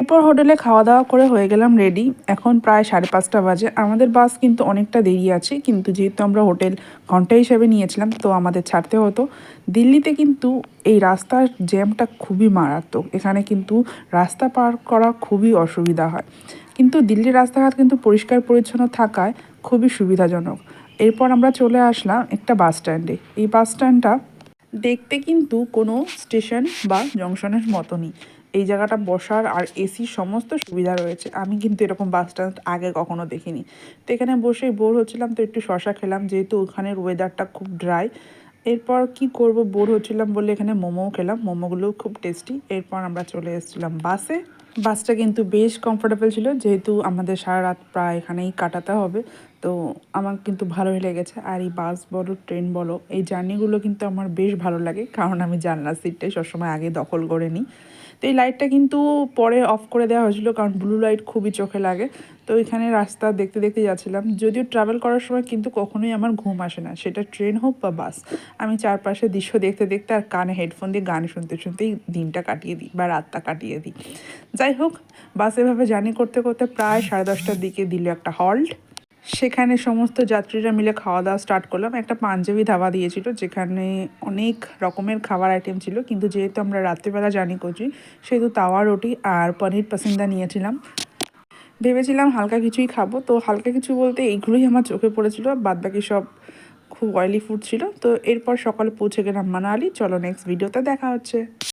এরপর হোটেলে খাওয়া দাওয়া করে হয়ে গেলাম রেডি এখন প্রায় সাড়ে পাঁচটা বাজে। আমাদের বাস কিন্তু অনেকটা দেরি আছে, কিন্তু যেহেতু আমরা হোটেল ঘণ্টা হিসেবে নিয়েছিলাম, তো আমাদের ছাড়তে হতো। দিল্লিতে কিন্তু এই রাস্তার জ্যামটা খুবই মারাত্মক। এখানে কিন্তু রাস্তা পার করা খুবই অসুবিধা হয়। কিন্তু দিল্লির রাস্তাঘাট কিন্তু পরিষ্কার পরিচ্ছন্ন থাকায় খুবই সুবিধাজনক। এরপর আমরা চলে আসলাম একটা বাস স্ট্যান্ডে এই বাস স্ট্যান্ডটা দেখতে কিন্তু কোনো স্টেশন বা জংশনের মতনই। এই জায়গাটা বসার আর এসির সমস্ত সুবিধা রয়েছে। আমি কিন্তু এরকম বাস স্ট্যান্ড আগে কখনো দেখিনি। তো এখানে বসেই বোর হচ্ছিলাম, তো একটু শশা খেলাম, যেহেতু ওখানের ওয়েদারটা খুব ড্রাই এরপর কি করব? বোর হচ্ছিলাম বলে এখানে মোমোও খেলাম, মোমোগুলোও খুব টেস্টি এরপর আমরা চলে এসেছিলাম বাসে বাসটা কিন্তু বেশ কমফোর্টেবল ছিল, যেহেতু আমাদের সারা রাত প্রায় এখানেই কাটাতে হবে। তো আমার কিন্তু ভালোই লেগেছে। আর এই বাস বলো, ট্রেন বলো, এই জার্নিগুলো কিন্তু আমার বেশ ভালো লাগে। কারণ আমি জানলার সিটটাই সবসময় আগে দখল করে নিই। তো এই লাইটটা কিন্তু পরে অফ করে দেওয়া হয়েছিল, কারণ ব্লু লাইট খুবই চোখে লাগে। তো এখানে রাস্তা দেখতে দেখতে যাচ্ছিলাম। যদিও ট্রাভেল করার সময় কিন্তু কখনোই আমার ঘুম আসে না। সেটা ট্রেন হোক বা বাস। আমি চারপাশে দৃশ্য দেখতে দেখতে আর কানে হেডফোন দিয়ে গান শুনতে শুনতেই দিনটা কাটিয়ে দিই বা রাতটা কাটিয়ে দিই। যাই হোক, বাস এভাবে জার্নি করতে করতে প্রায় সাড়ে দশটার দিকে দিল একটা হল্ট সেখানে সমস্ত যাত্রীরা মিলে খাওয়া দাওয়া স্টার্ট করলাম। একটা পাঞ্জাবি ধাবা দিয়েছিল, যেখানে অনেক রকমের খাবার আইটেম ছিল, কিন্তু যেহেতু আমরা রাত্রিবেলা জানি করছি সেহেতু তাওয়া রুটি আর পনির পাসিন্দা নিয়েছিলাম। ভেবেছিলাম হালকা কিছুই খাব, তো হালকা কিছু বলতে এইগুলোই আমার চোখে পড়েছিল বাদ বাকি সব খুব অয়েলি ফুড ছিল। তো এরপর সকালে পৌঁছে গেলাম মানালি, চলো নেক্সট ভিডিওতে দেখা হচ্ছে।